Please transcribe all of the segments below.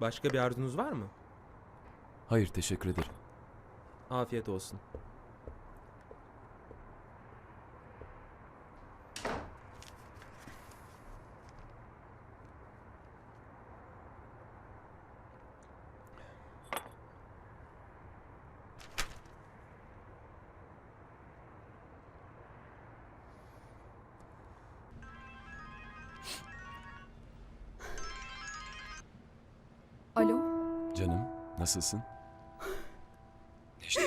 Başka bir arzunuz var mı? Hayır teşekkür ederim. Afiyet olsun. Alo, Canım nasılsın? Necla.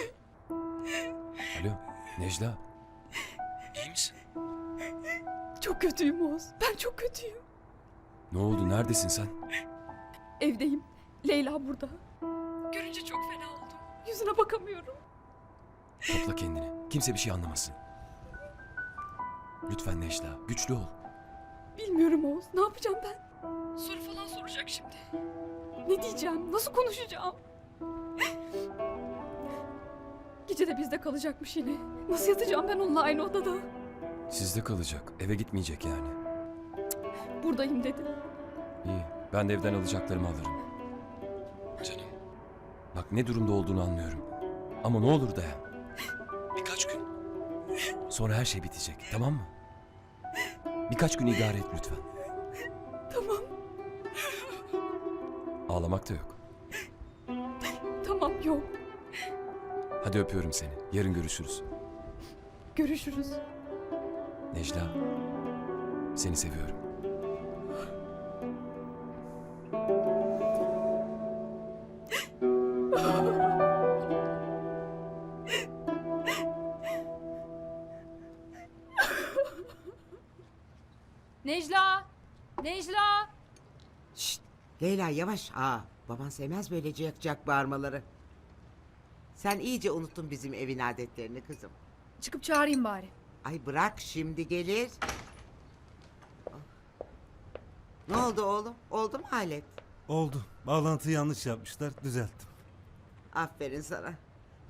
Alo Necla. İyi misin? çok kötüyüm Oğuz. Ben çok kötüyüm. Ne oldu neredesin sen? Evdeyim. Leyla burada. Görünce çok fena oldum. Yüzüne bakamıyorum. Topla kendini. Kimse bir şey anlamasın. Lütfen Necla güçlü ol. Bilmiyorum Oğuz. Ne yapacağım ben? Soru falan soracak şimdi. Ne diyeceğim? Nasıl konuşacağım? Gece de bizde kalacakmış yine. Nasıl yatacağım ben onunla aynı odada? Sizde kalacak. Eve gitmeyecek yani. Buradayım dedim. İyi. Ben de evden alacaklarımı alırım. Canım. Bak ne durumda olduğunu anlıyorum. Ama ne olur dayan. Birkaç gün. Sonra her şey bitecek. Tamam mı? Birkaç gün idare et lütfen. Tamam, Ağlamak da yok. tamam yok. Hadi öpüyorum seni. Yarın görüşürüz. Görüşürüz. Necla. Seni seviyorum. Necla! Necla! Şşt, Leyla yavaş. Aa, baban sevmez böylece yakacak bağırmaları. Sen iyice unuttun bizim evin adetlerini kızım. Çıkıp çağırayım bari. Ay bırak şimdi gelir. Ne oldu oğlum? Oldu mu alet? Oldu. Bağlantıyı yanlış yapmışlar. Düzelttim. Aferin sana.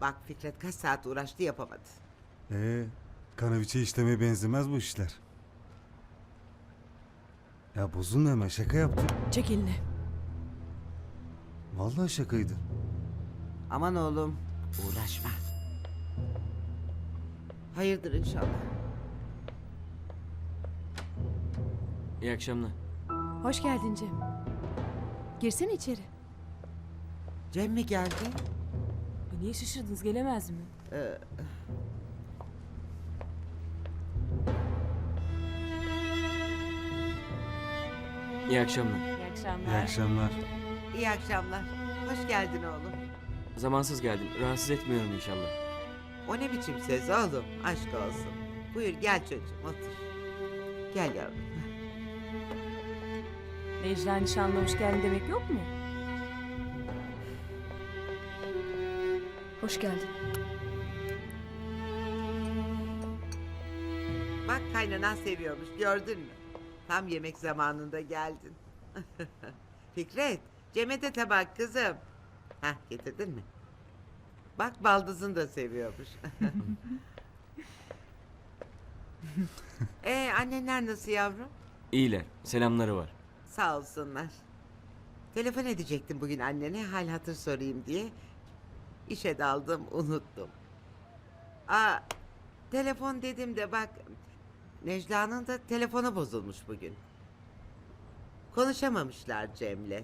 Bak Fikret kaç saat uğraştı yapamadı. Ee, kanaviçe işlemeye benzemez bu işler. Ya bozulma hemen şaka yaptım. Çek elini. Vallahi şakaydı. Aman oğlum uğraşma. Hayırdır inşallah. İyi akşamlar. Hoş geldin Cem. Girsene içeri. Cem mi geldi? Niye şaşırdınız gelemez mi? Ee, İyi akşamlar. İyi akşamlar. İyi akşamlar. İyi akşamlar. Hoş geldin oğlum. Zamansız geldim. Rahatsız etmiyorum inşallah. O ne biçim söz oğlum? Aşk olsun. Buyur gel çocuğum otur. Gel yavrum. Necla nişanlı hoş geldin demek yok mu? Hoş geldin. Bak kaynanan seviyormuş gördün mü? Tam yemek zamanında geldin. Fikret, Cem'e de tabak kızım. Hah getirdin mi? Bak baldızın da seviyormuş. ee annenler nasıl yavrum? İyiler. Selamları var. Sağ olsunlar. Telefon edecektim bugün annene hal hatır sorayım diye. İşe daldım unuttum. Aa, telefon dedim de bak Necla'nın da telefonu bozulmuş bugün. Konuşamamışlar Cem'le.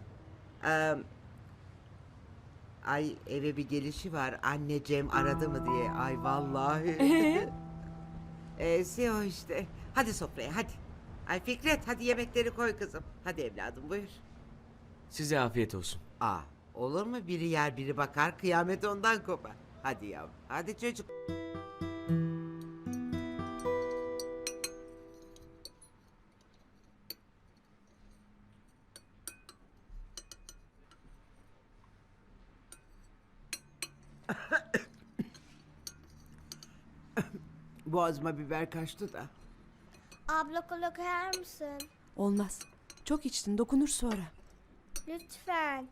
Ee, ay eve bir gelişi var anne Cem aradı mı diye. Ay vallahi. Eee o işte. Hadi sofraya hadi. Ay Fikret hadi yemekleri koy kızım. Hadi evladım buyur. Size afiyet olsun. Aa olur mu biri yer biri bakar kıyamet ondan kopar. Hadi yavrum hadi çocuk. Boğazıma biber kaçtı da. Abla kola koyar mısın? Olmaz. Çok içtin dokunur sonra. Lütfen.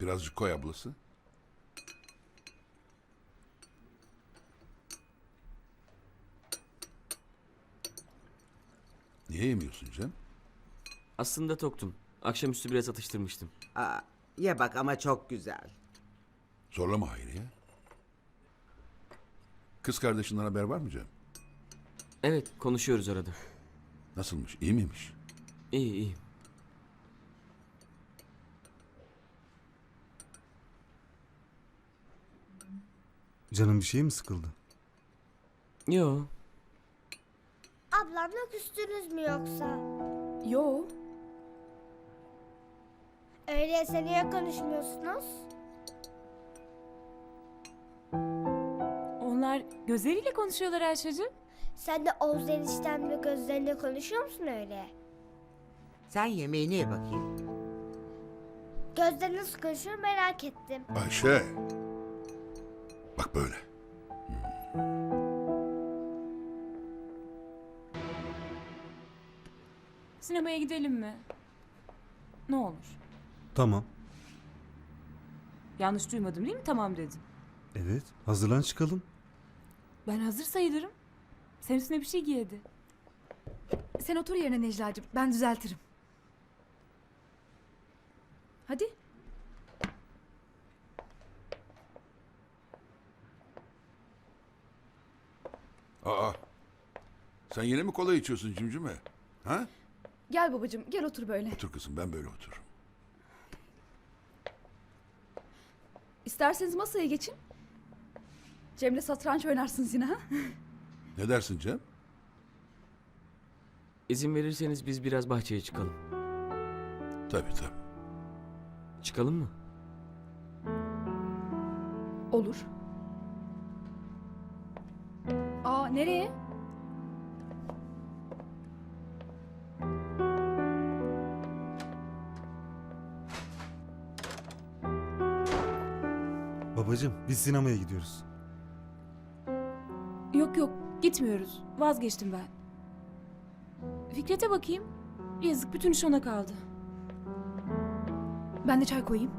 Birazcık koy ablası. Niye yemiyorsun Cem? Aslında toktum. Akşamüstü biraz atıştırmıştım. Aa, Ye bak ama çok güzel. Zorlama Hayriye. Kız kardeşinden haber var mı Cem? Evet konuşuyoruz arada. Nasılmış? İyi miymiş? İyi iyi. Canım bir şey mi sıkıldı? Yo Ablamla küstünüz mü yoksa? Yo. Öyleyse niye konuşmuyorsunuz? Gözleriyle konuşuyorlar Ayşe'cim. Sen de Oğuz eniştenle gözlerine konuşuyor musun öyle? Sen yemeğini ye bakayım. Gözleri nasıl konuşuyor merak ettim. Ayşe. Bak böyle. Sinemaya gidelim mi? Ne olur. Tamam. Yanlış duymadım değil mi? Tamam dedim. Evet. Hazırlan çıkalım. Ben hazır sayılırım. Sen üstüne bir şey giy hadi. Sen otur yerine Necla'cığım. Ben düzeltirim. Hadi. Aa. Sen yine mi kola içiyorsun cimcime? Ha? Gel babacığım gel otur böyle. Otur kızım ben böyle otururum. İsterseniz masaya geçin. Cem'le satranç oynarsınız yine ha? Ne dersin Cem? izin verirseniz biz biraz bahçeye çıkalım. Tabii tabii. Çıkalım mı? Olur. Aa nereye? Babacım biz sinemaya gidiyoruz. Yok yok gitmiyoruz. Vazgeçtim ben. Fikret'e bakayım. Yazık bütün iş ona kaldı. Ben de çay koyayım.